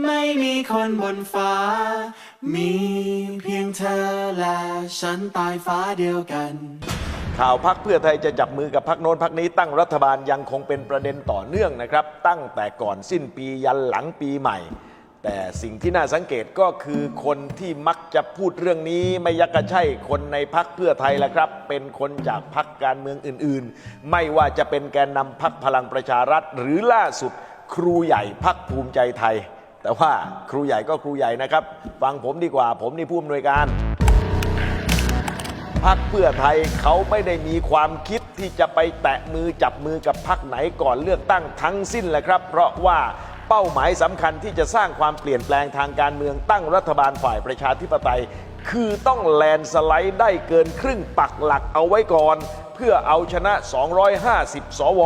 ไม่มีคนบนฟ้า มีเพียงเธอและฉันตายฟ้าเดียวกัน ข่าวพักเพื่อไทยจะจับมือกับพักโน้นพักนี้ตั้งรัฐบาลยังคงเป็นประเด็นต่อเนื่องนะครับ ตั้งแต่ก่อนสิ้นปียันหลังปีใหม่ แต่สิ่งที่น่าสังเกตก็คือคนที่มักจะพูดเรื่องนี้ไม่ยักกระใช่คนในพักเพื่อไทยละครับ เป็นคนจากพักการเมืองอื่นๆ ไม่ว่าจะเป็นแกนนำพักพลังประชารัฐ หรือล่าสุดครูใหญ่พักภูมิใจไทย แต่ว่าครูใหญ่ก็ครูใหญ่นะครับ ฟังผมดีกว่าผมนี่ผู้อำนวยการพักเพื่อไทยเขาไม่ได้มีความคิดที่จะไปแตะมือจับมือกับพักไหนก่อนเลือกตั้งทั้งสิ้นแหละครับ เพราะว่าเป้าหมายสำคัญที่จะสร้างความเปลี่ยนแปลงทางการเมืองตั้งรัฐบาลฝ่ายประชาธิปไตย คือต้องแลนสไลด์ได้เกินครึ่งปักหลักเอาไว้ก่อน เพื่อเอาชนะ 250 สว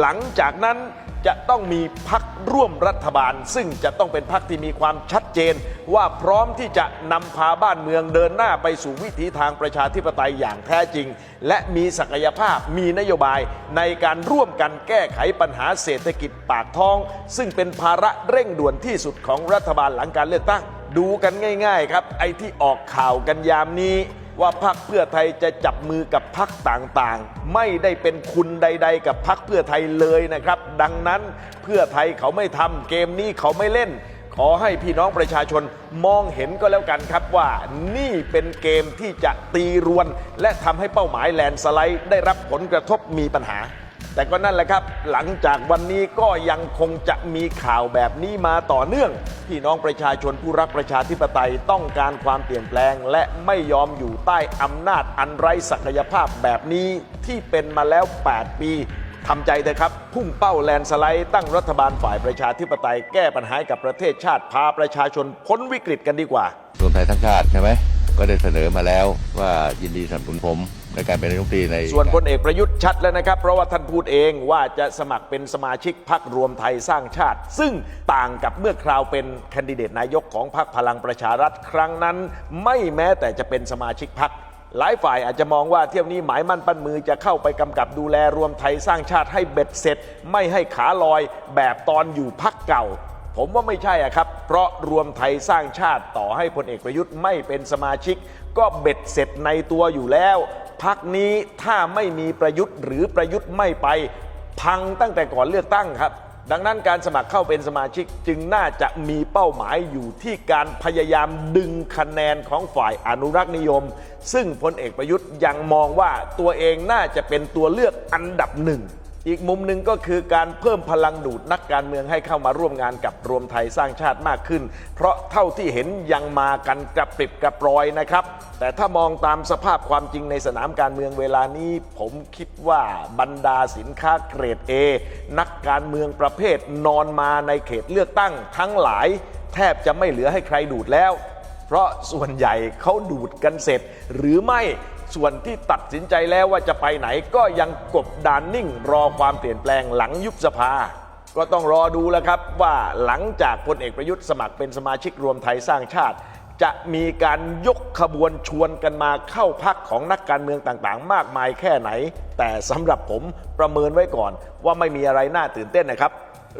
หลังจากนั้น จะต้องมีพักร่วมรัฐบาล ซึ่งจะต้องเป็นพักที่มีความชัดเจน ว่าพร้อมที่จะนำพาบ้านเมืองเดินหน้าไปสู่วิถีทางประชาธิปไตยอย่างแท้จริง และมีศักยภาพมีนโยบายในการร่วมกันแก้ไขปัญหาเศรษฐกิจปากท้อง ซึ่งเป็นภาระเร่งด่วนที่สุดของรัฐบาลหลังการเลือกตั้ง ดูกันง่าย ๆ ครับ ไอ้ที่ออกข่าวกันยามนี้ ว่าพักเพื่อไทยจะจับมือกับพักต่างๆ ไม่ได้เป็นคุณใด ๆ กับพักเพื่อไทยเลยนะครับ ดังนั้นเพื่อไทยเขาไม่ทำเกมนี้เขาไม่เล่น ขอให้พี่น้องประชาชนมองเห็นก็แล้วกันครับว่านี่เป็นเกมที่จะตีรวน และทำให้เป้าหมายแลนสไลด์ได้รับผลกระทบมีปัญหา แต่ก็นั่นแหละครับ หลังจากวันนี้ก็ยังคงจะมีข่าวแบบนี้มาต่อเนื่อง พี่น้องประชาชนผู้รักประชาธิปไตยต้องการความเปลี่ยนแปลง และไม่ยอมอยู่ใต้อำนาจอันไร้ศักยภาพแบบนี้ที่เป็นมาแล้ว 8 ปีทำใจเถอะครับ พุ่งเป้าแลนด์สไลด์ตั้งรัฐบาลฝ่ายประชาธิปไตยแก้ปัญหาให้กับประเทศชาติพาประชาชนพ้นวิกฤตกันดีกว่ารวมไทยทั้งชาติใช่ไหมก็ได้เสนอมาแล้วว่ายินดีสนับสนุนผม ในการเป็นนายกรัฐมนตรีในส่วนพลเอกประยุทธ์ชัดแล้วนะครับ เพราะว่าท่านพูดเองว่าจะสมัครเป็นสมาชิกพักรวมไทยสร้างชาติ ซึ่งต่างกับเมื่อคราวเป็นแคนดิเดตนายกของพักพลังประชารัฐครั้งนั้น ไม่แม้แต่จะเป็นสมาชิกพักหลายฝ่ายอาจจะมองว่าเที่ยวนี้หมายมั่นปั้นมือจะเข้าไปกำกับดูแลรวมไทยสร้างชาติให้เบ็ดเสร็จ ไม่ให้ขาลอยแบบตอนอยู่พักเก่า ผมว่าไม่ใช่อะครับ เพราะรวมไทยสร้างชาติต่อให้พลเอกประยุทธ์ไม่เป็นสมาชิก ก็เบ็ดเสร็จในตัวอยู่แล้ว พักนี้ถ้าไม่มีประยุทธ์หรือประยุทธ์ไม่ไป พังตั้งแต่ก่อนเลือกตั้งครับ ดังนั้นการสมัครเข้าเป็นสมาชิกจึงน่าจะมีเป้าหมายอยู่ที่การพยายามดึงคะแนนของฝ่ายอนุรักษ์นิยม ซึ่งพลเอกประยุทธ์ยังมองว่าตัวเองน่าจะเป็นตัวเลือกอันดับหนึ่ง อีกมุมหนึ่งก็คือการเพิ่มพลังดูดนักการเมืองให้เข้ามาร่วมงานกับรวมไทยสร้างชาติมากขึ้น เพราะเท่าที่เห็นยังมากันกระปริบกระปรอยนะครับ แต่ถ้ามองตามสภาพความจริงในสนามการเมืองเวลานี้ ผมคิดว่าบรรดาสินค้าเกรด A นักการเมืองประเภทนอนมาในเขตเลือกตั้งทั้งหลาย แทบจะไม่เหลือให้ใครดูดแล้ว เพราะส่วนใหญ่เขาดูดกันเสร็จ หรือไม่ ส่วนที่ตัดสินใจแล้วว่าจะไปไหนก็ยังกบดานนิ่งรอความเปลี่ยนแปลงหลังยุบสภา ก็ต้องรอดูแล้วครับว่าหลังจากพลเอกประยุทธ์สมัครเป็นสมาชิกรวมไทยสร้างชาติ จะมีการยกขบวนชวนกันมาเข้าพักของนักการเมืองต่างๆ มากมายแค่ไหน แต่สำหรับผมประเมินไว้ก่อนว่าไม่มีอะไรน่าตื่นเต้นนะครับ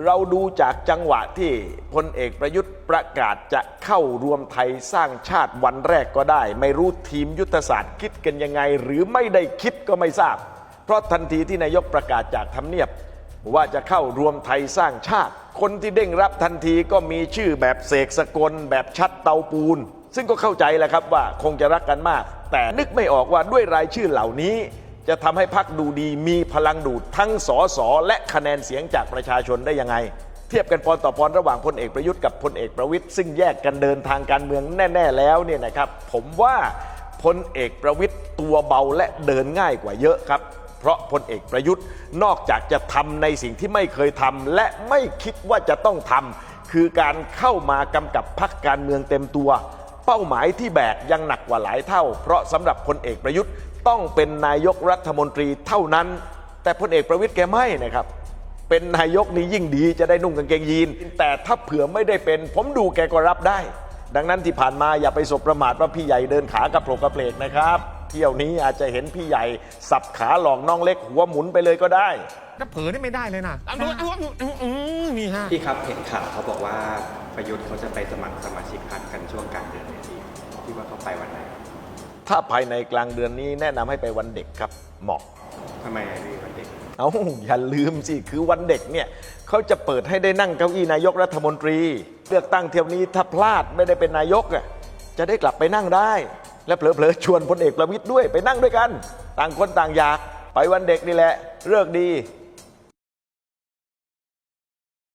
เราดูจากจังหวะที่พลเอกประยุทธ์ประกาศจะเข้ารวมไทยสร้างชาติวันแรกก็ได้ ไม่รู้ทีมยุทธศาสตร์คิดกันยังไง หรือไม่ได้คิดก็ไม่ทราบ เพราะทันทีที่นายกประกาศจากทำเนียบ ว่าจะเข้ารวมไทยสร้างชาติ คนที่เด้งรับทันทีก็มีชื่อแบบเสกสกล แบบชัดเตาปูน ซึ่งก็เข้าใจแหละครับว่าคงจะรักกันมาก แต่นึกไม่ออกว่าด้วยรายชื่อเหล่านี้ จะทำให้พักดูดีมีพลังดูดทั้งสอสอและคะแนนเสียงจากประชาชนได้ยังไง เทียบกันปอนต่อปอนระหว่างพลเอกประยุทธ์กับพลเอกประวิทย์ซึ่งแยกกันเดินทางการเมืองแน่ ๆ แล้วเนี่ยนะครับ ผมว่าพลเอกประวิทย์ตัวเบาและเดินง่ายกว่าเยอะครับ เพราะพลเอกประยุทธ์นอกจากจะทำในสิ่งที่ไม่เคยทำและไม่คิดว่าจะต้องทำคือการเข้ามากำกับพักการเมืองเต็มตัวเป้าหมายที่แบกยังหนักกว่าหลายเท่า เพราะสำหรับพลเอกประยุทธ์ ต้องเป็นนายกรัฐมนตรีเท่านั้น แต่พลเอกประวิทย์แกไม่นะครับ เป็นนายกนี่ยิ่งดีจะได้นุ่งกางเกงยีน แต่ถ้าเผื่อไม่ได้เป็น ผมดูแกก็รับได้ ดังนั้นที่ผ่านมาอย่าไปสบประมาทว่าพี่ใหญ่เดินขากระโปรกกระเพลกนะครับ เที่ยวนี้อาจจะเห็นพี่ใหญ่สับขาหลอกน้องเล็กหัวหมุนไปเลยก็ได้ ถ้าเผลอนี่ไม่ได้เลยนะเอาดูเอาดูเอาดูนี่ฮะ พี่ครับเห็นข่าวเขาบอกว่าประยุทธ์เขาจะไปสมัครสมาชิกพรรคกันช่วงกลางเดือนนี้พี่คิดว่าเขาไปวันไหน ถ้าภายในกลางเดือนนี้แนะนำให้ไปวันเด็กครับเหมาะ ทำไมอะพี่วันเด็ก เอาอย่าลืมสิคือวันเด็กเนี่ยเขาจะเปิดให้ได้นั่งเก้าอี้นายกรัฐมนตรี เลือกตั้งเที่ยวนี้ถ้าพลาดไม่ได้เป็นนายกอะจะได้กลับไปนั่งได้ และเผลอๆชวนพลเอกประวิตยด้วยไปนั่งด้วยกัน ต่างคนต่างอยาก ไปวันเด็กนี่แหละเลิกดี